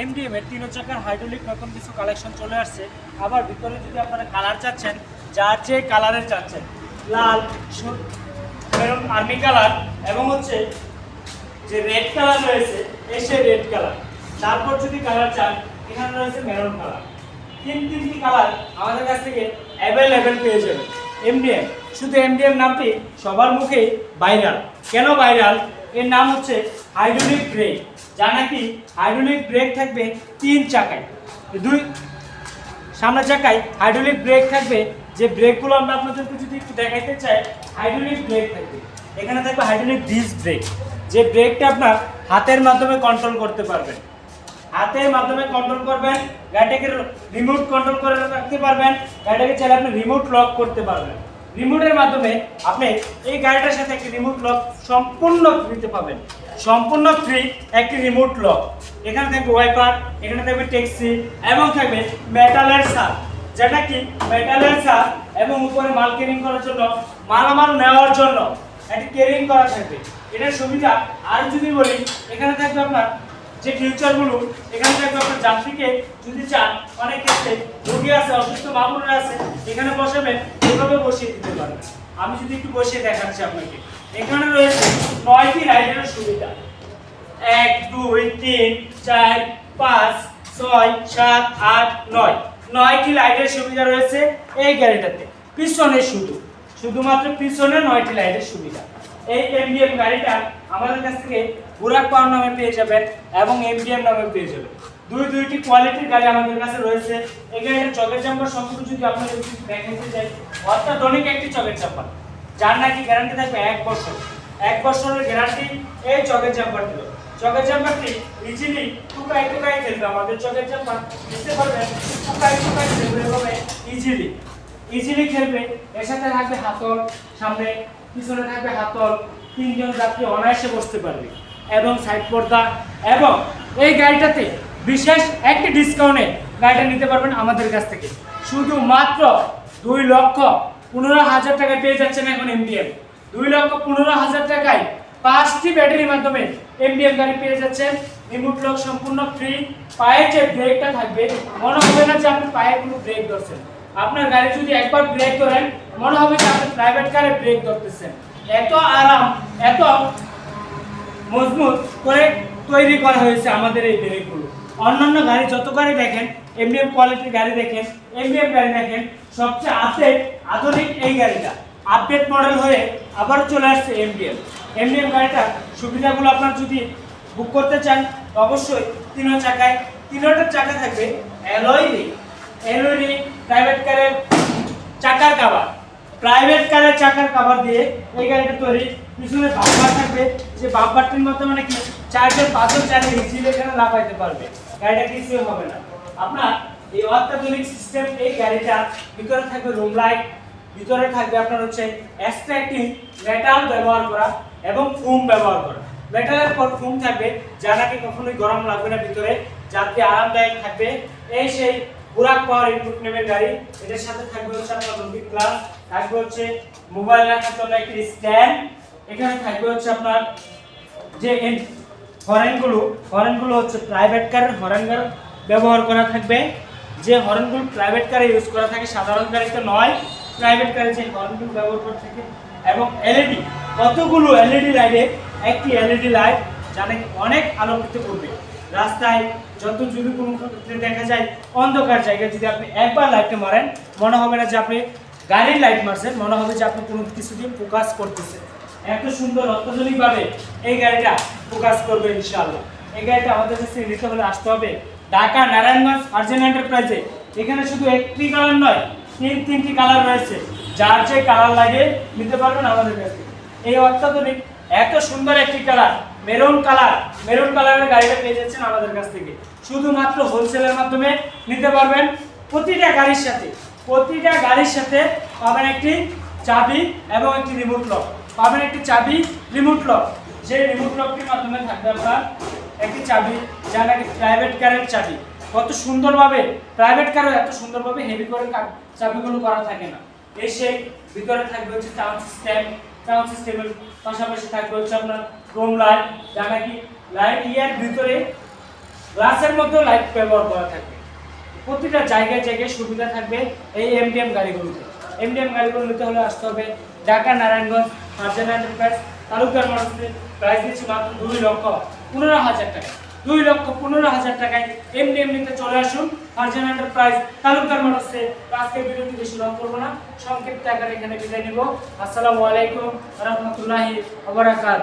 MDM এর তিন চাকার হাইড্রোলিক নতুন কিছু কালেকশন চলে আসছে। আবার ভিতরে যদি আপনারা কালার চাচ্ছেন, যার যে কালারের চাচ্ছেন, লাল মেরুন আর্মি কালার এবং হচ্ছে যে রেড কালার রয়েছে, এসে রেড কালার তারপর যদি কালার চান, এখানে রয়েছে মেরুন কালার তিন তিনটি কালার আমাদের কাছ থেকে অ্যাভেলেবেল পেয়ে যাবেন। এমডিএম শুধু এমডিএম নামটি সবার মুখেই ভাইরাল কেন ভাইরাল এর নাম হচ্ছে হাইড্রোলিক ব্রেক, যা নাকি হাইড্রোলিক ব্রেক থাকবে তিন চাকায়। দুই, সামনের চাকায় হাইড্রোলিক ব্রেক থাকবে, যে ব্রেকগুলো আমরা আপনাদেরকে যদি একটু দেখাইতে চাই, হাইড্রোলিক ব্রেক থাকবে। এখানে থাকবে হাইড্রোলিক ডিস্ক ব্রেক, যে ব্রেকটা আপনার হাতের মাধ্যমে কন্ট্রোল করতে পারবেন। হাতের মাধ্যমে কন্ট্রোল করবেন, গাড়িটাকে রিমোট কন্ট্রোল করে রাখতে পারবেন, গাড়িটাকে চাইলে আপনি রিমোট লক করতে পারবেন। রিমোটের মাধ্যমে আপনি এই গাড়িটার সাথে একটি রিমোট লক সম্পূর্ণ ফ্রিতে পাবেন সম্পূর্ণ ফ্রি একটি রিমোট লক এখানে থাকবে ওয়াইপার এখানে থাকবে ট্যাক্সি এবং থাকবে মেটালের সার। যেটা কি? মেটালের সার এবং উপরে মাল ক্যারিং করার জন্য, মালামাল নেওয়ার জন্য একটি ক্যারিং করা থাকবে। এটার সুবিধা আর যদি বলি, এখানে থাকবে আপনার যে ফিউচারগুলো এখানে থাকবে আপনার যাত্রীকে যদি চান, অনেক ক্ষেত্রে রোগী আছে, অসুস্থ মামুরা আছে, এখানে বসাবেন, এভাবে বসিয়ে দিতে পারবেন। আমি যদি একটু বসিয়ে দেখাচ্ছি আপনাকে। এখানে রয়েছে নয়টি রাইডের সুবিধা। এক, দুই, তিন, চার, পাঁচ, ছয়, সাত, আট, নয়। নয়টি লাইটের সুবিধা রয়েছে এই গাড়িটাতে পিছনে শুধু। শুধুমাত্র পিছনে নয়টি লাইটের সুবিধা। এই এমডিএম গাড়িটা আমাদের কাছ থেকে বুরাক পাওয়ার নামে পেয়ে যাবেন এবং এমডিএম নামে পেয়ে যাবেন দুই দুইটি কোয়ালিটির গাড়ি আমাদের কাছে রয়েছে। এই গাড়ির চকের চাম্পার সম্পূর্ণ যদি আপনাদের দেখাতে চাই অত্যাধুনিক একটি চকের চাম্পার যার নাকি গ্যারান্টি থাকবে এক বছর। এক বছরের গ্যারান্টি এই চকের চাম্পার দিল চকের চাম্পারটি ইজিলি টুকাই টুকাই খেলবে আমাদের চকের চাম্পার বুঝতে পারবেন টুকাই টুকাই খেলবে ইজিলি ইজিলি খেলবে এর সাথে থাকবে হাতল সামনে, পিছনে থাকবে হাতল তিনজন যাত্রী অনায়াসে বসতে পারবে। এবং সাইড পর্দা, এবং এই গাড়িটাতে বিশেষ একটি ডিসকাউন্টে গাড়িটা নিতে পারবেন আমাদের কাছ থেকে। শুধুমাত্র দুই লক্ষ পনেরো হাজার টাকায় পেয়ে যাচ্ছেন এখন এমডিএম দুই লক্ষ পনেরো হাজার টাকায় পাঁচটি ব্যাটারির মাধ্যমে এমডিএম গাড়ি পেয়ে যাচ্ছেন। রিমোট লক সম্পূর্ণ ফ্রি পায়ের যে ব্রেকটা থাকবে, মনে হবে না যে আপনি পায়ে কোনো ব্রেক ধরছেন। আপনার গাড়ি যদি একবার ব্রেক করেন মনে হবে যে আপনি প্রাইভেট কারে ব্রেক ধরতেছেন। এত আরাম, এত মজবুত করে তৈরি করা হয়েছে আমাদের এই ব্রেকগুলো অন্যান্য গাড়ি যত গাড়ি দেখেন এমডিএম কোয়ালিটির গাড়ি দেখেন এমডিএম গাড়ি দেখেন, সবচেয়ে আপডেট আধুনিক এই গাড়িটা। আপডেট মডেল হয়ে আবার চলে আসছে এমডিএম এমডিএম গাড়িটার সুবিধাগুলো আপনার যদি বুক করতে চান, অবশ্যই তিনো চাকায় তিনোটার চাকা থাকবে অ্যালয় রিং প্রাইভেট কারের চাকার কাভার প্রাইভেট কারের চাকার কাভার দিয়ে এই গাড়িটা তৈরি। পিছনে বাম্পার থাকবে। যে বাম্পারটির মধ্যে মানে কি চারজন, পাঁচজন চাইলে ইজিলি এখানে লাগাইতে পারবে। গাড়িটা কিছু হবে না। আপনার এই অত্যাধুনিক সিস্টেম এই গাড়িটা ভিতরে থাকবে রুম লাইট ভিতরে থাকবে আপনার হচ্ছে এক্সট্রাক্টিভ মেটাল ব্যবহার করা এবং ফোম ব্যবহার করা। মেটালের পর ফোম থাকবে, যা নাকি কখনোই গরম লাগবে না ভিতরে, যাতে আরামদায়ক থাকবে। এই সেই বুরাক পাওয়ার ইনপুট নেবের গাড়ি। এটার সাথে থাকবে হচ্ছে আপনার রুবিক ক্লাস থাকবে হচ্ছে মোবাইল রাখার জন্য একটি স্ট্যান্ড এখানে থাকবে হচ্ছে আপনার যে হরেনগুলো হরেনগুলো হচ্ছে প্রাইভেট কারের হরেনগার ব্যবহার করা থাকবে। যে হরেনগুলো প্রাইভেট কারে ইউজ করা থাকে, সাধারণ গাড়িতে নয় প্রাইভেট কারে যে হরেনগুলো ব্যবহার করা থাকে, এবং এলইডি কতগুলো এলইডি লাইটে একটি এলইডি লাইট যা নাকি অনেক আলোকিত করবে। রাস্তায় যত যদি কোনো ক্ষেত্রে দেখা যায় অন্ধকার জায়গায় যদি আপনি একবার লাইটটা মারেন, মনে হবে না যে আপনি গাড়ির লাইট মারছেন, মনে হবে যে আপনি কোনো কিছু দিয়ে ফোকাস করতেছেন। এত সুন্দর, অত্যাধুনিকভাবে এই গাড়িটা ফোকাস করবে ইনশাআল্লাহ। এই গাড়িটা আমাদের কাছে নিতে হলে আসতে হবে ঢাকা নারায়ণগঞ্জ আর্জেন এন্টারপ্রাইজে এখানে শুধু একটি কালার নয়, তিন তিনটি কালার রয়েছে। যার যে কালার লাগে, নিতে পারবেন আমাদের কাছে। এই অত্যাধুনিক এত সুন্দর একটি কালার, মেরুন কালার, মেরুন কালারের গাড়িটা পেয়ে যাচ্ছেন আমাদের কাছ থেকে। শুধুমাত্র হোলসেলের মাধ্যমে নিতে পারবেন। প্রতিটা গাড়ির সাথে, প্রতিটা গাড়ির সাথে পাবেন একটি চাবি এবং একটি রিমোট লক পাবেন একটি চাবি রিমোট লক যে রিমোট লকটির মাধ্যমে থাকবে আপনার একটি চাবি, যা নাকি প্রাইভেট কারের চাবি। কত সুন্দরভাবে প্রাইভেট কারও এত সুন্দরভাবে হেভি করে চাবিগুলো করা থাকে না। এসে ভিতরে থাকবে হচ্ছে টাউন সিস্টেম টাউন সিস্টেমের পাশাপাশি থাকবে হচ্ছে আপনার রুম লাইট যা নাকি লাইট ইয়ার ভিতরে গ্লাসের মধ্যেও লাইট ব্যবহার করা থাকবে প্রতিটা জায়গায় জায়গায় সুবিধা থাকবে এই এমডিএম গাড়িগুলোতে। এমডিএম গাড়িগুলো নিতে হলে আসতে হবে ঢাকা, নারায়ণগঞ্জ মার্জেন এন্টারপ্রাইজ তালুকদার মানুষের প্রাইস দিচ্ছি মাত্র দুই লক্ষ পনেরো হাজার টাকা। দুই লক্ষ পনেরো হাজার টাকায় এমনি এমনিতে চলে আসুন। মার্জেন এন্টারপ্রাইজ তালুকদার মানুষে আজকে ভিডিওটি বেশি লং করব না। সংক্ষিপ্ত আকারে এখানে বিদায় নিব। আসসালামু আলাইকুম রহমতুল্লাহি আবরাকাত